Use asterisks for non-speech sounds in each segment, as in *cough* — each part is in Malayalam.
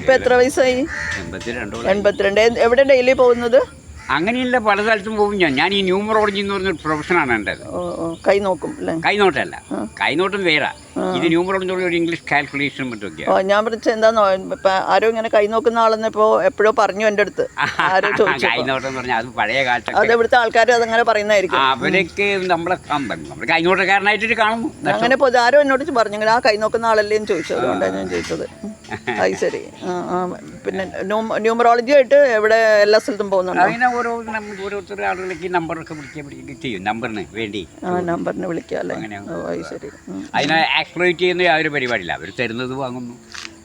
ഇപ്പൊ എത്ര വയസ്സായി? എൺപത്തിരണ്ട്. എവിടെ ഡെയിലി പോകുന്നത്? അങ്ങനെയുള്ള പല സ്ഥലത്തും പോകും ഞാൻ. ഞാൻ ഈ ന്യൂമറോളജി എന്ന് പറഞ്ഞൊരു പ്രൊഫഷനാണ് എന്റെ കൈ നോക്കും അല്ലേ? കൈനോട്ടല്ല കൈനോട്ടം വേറെ. ഇത് ന്യൂമറോളജി ഒരു ഇംഗ്ലീഷ് കാൽക്കുലേഷൻ ഓ ഞാൻ പറഞ്ഞ എന്താന്നോ ഇപ്പൊ ആരോ ഇങ്ങനെ കൈ നോക്കുന്ന ആളെന്ന് ഇപ്പോ എപ്പോഴോ പറഞ്ഞു എന്റെ അടുത്ത്. ആരോ ചോദിച്ചു കൈനോട്ടം എന്ന് പറഞ്ഞാൽ അത് പഴയ കാലത്തൊക്കെ. ഇവിടുത്തെ ആൾക്കാർ അതങ്ങനെ പറയുന്നതായിരിക്കും. അവരൊക്കെ നമ്മളെ നമ്മൾ കാണുന്നു. അങ്ങനെ പൊതു ആരോ എന്നോട് പറഞ്ഞു ഇങ്ങനെ ആ കൈ നോക്കുന്ന ആളല്ലേ എന്ന് ചോദിച്ചു. അതുകൊണ്ടാണ് ഞാൻ ചോദിച്ചത്. *laughs* അത് ശരി. ആ, ആ. പിന്നെ ന്യൂമറോളജി ആയിട്ട് എവിടെ എല്ലാ സ്ഥലത്തും പോകുന്നുണ്ടോ? അങ്ങനെ ഓരോ നമ്മൾ ഓരോരുത്തർ ആളുകളേക്ക് നമ്പറൊക്കെ വിളിക്കുക വിളിക്കുക ചെയ്യും. നമ്പറിന് വേണ്ടി ആ നമ്പറിന് വിളിക്കാം അല്ലേ അങ്ങനെയാണ്. ഓ അത് ശരി. ഉം. അതിനെ എക്സ്പ്ലോയിറ്റ് ചെയ്യുന്ന യാതൊരു പരിപാടിയില്ല. അവർ തരുന്നത് വാങ്ങുന്നു.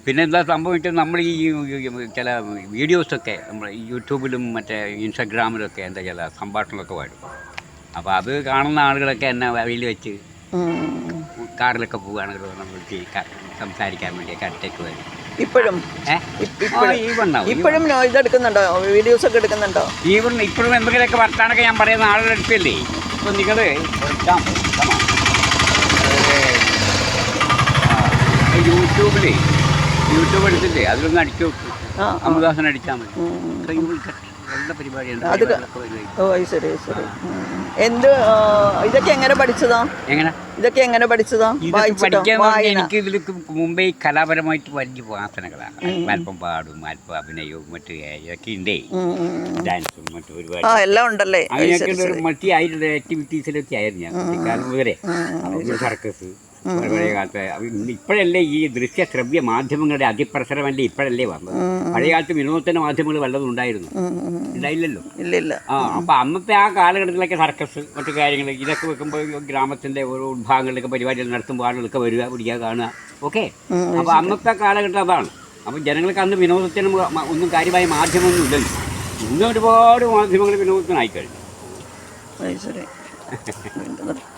പിന്നെ എന്താ സംഭവിച്ചത് നമ്മൾ ഈ ചില വീഡിയോസൊക്കെ നമ്മൾ യൂട്യൂബിലും മറ്റേ ഇൻസ്റ്റാഗ്രാമിലൊക്കെ എന്താ ചില സംഭാഷണമൊക്കെ വരും അപ്പോൾ അത് കാണുന്ന ആളുകളൊക്കെ എന്നെ വഴിയിൽ വെച്ച് കാറിലൊക്കെ പോവുകയാണെങ്കിൽ നമ്മൾ സംസാരിക്കാൻ വേണ്ടി അടുത്തേക്ക് വരും. ഇപ്പോഴും. ഇപ്പോഴും. നോയിസ് വീഡിയോസ് ഒക്കെ എടുക്കുന്നുണ്ടോ? ഇപ്പോഴും എന്തെങ്കിലുമൊക്കെ വർത്താനൊക്കെ ഞാൻ പറയുന്ന ആളുകളെടുക്കല്ലേ അടുത്തല്ലേ ഇപ്പം നിങ്ങൾ യൂട്യൂബിലേ യൂട്യൂബ് എടുത്തില്ലേ? അതിലൊന്ന് അടിച്ചു അമൃതാസൻ അടിച്ചാൽ മതി. നല്ല അത്. ഓ ശരി ശരി. എന്ത് ഇതൊക്കെ എങ്ങനെ പഠിച്ചതാ? എങ്ങനെ? ഇതൊക്കെ എങ്ങനെ പഠിച്ചതാ? എനിക്ക് ഇതിൽ മുംബൈ കലാപരമായിട്ട് വലിയ വാസനകളാണ് അല്പം പാടും അല്പം അഭിനയവും മറ്റു ഇതൊക്കെ ഉണ്ടേ. ഡാൻസും മറ്റു ഒരുപാട്. എല്ലാം ഉണ്ടല്ലേ? അങ്ങനെയൊക്കെ. മൾട്ടി ആയിട്ടുള്ള ആക്ടിവിറ്റീസിലൊക്കെ ആയിരുന്നു ഞാൻ. കുട്ടിക്കാലം മുതലേ സർക്കസ് പഴയ കാലത്ത് ഇപ്പോഴല്ലേ ഈ ദൃശ്യ ശ്രവ്യ മാധ്യമങ്ങളുടെ അതിപ്രസരമല്ലേ ഇപ്പോഴല്ലേ വന്നത്? പഴയ കാലത്ത് വിനോദത്തിന്റെ മാധ്യമങ്ങൾ വല്ലതും ഉണ്ടായിരുന്നു. ഉണ്ടായില്ലല്ലോ ഇല്ല ആ അപ്പൊ അന്നത്തെ ആ കാലഘട്ടത്തിലൊക്കെ സർക്കസ് മറ്റു കാര്യങ്ങൾ ഇതൊക്കെ വെക്കുമ്പോൾ ഗ്രാമത്തിന്റെ ഓരോ വിഭാഗങ്ങളിലൊക്കെ പരിപാടികൾ നടത്തുമ്പോൾ ആളുകളൊക്കെ വരിക പിടിക്കുക കാണുക. ഓക്കെ? അപ്പൊ അന്നത്തെ കാലഘട്ടം അതാണ്. അപ്പൊ ജനങ്ങൾക്ക് അന്ന് വിനോദത്തിന് ഒന്നും കാര്യമായ മാധ്യമമൊന്നും ഇല്ലല്ലോ. ഇന്ന് ഒരുപാട് മാധ്യമങ്ങൾ വിനോദത്തിനായി കഴിഞ്ഞു. *laughs*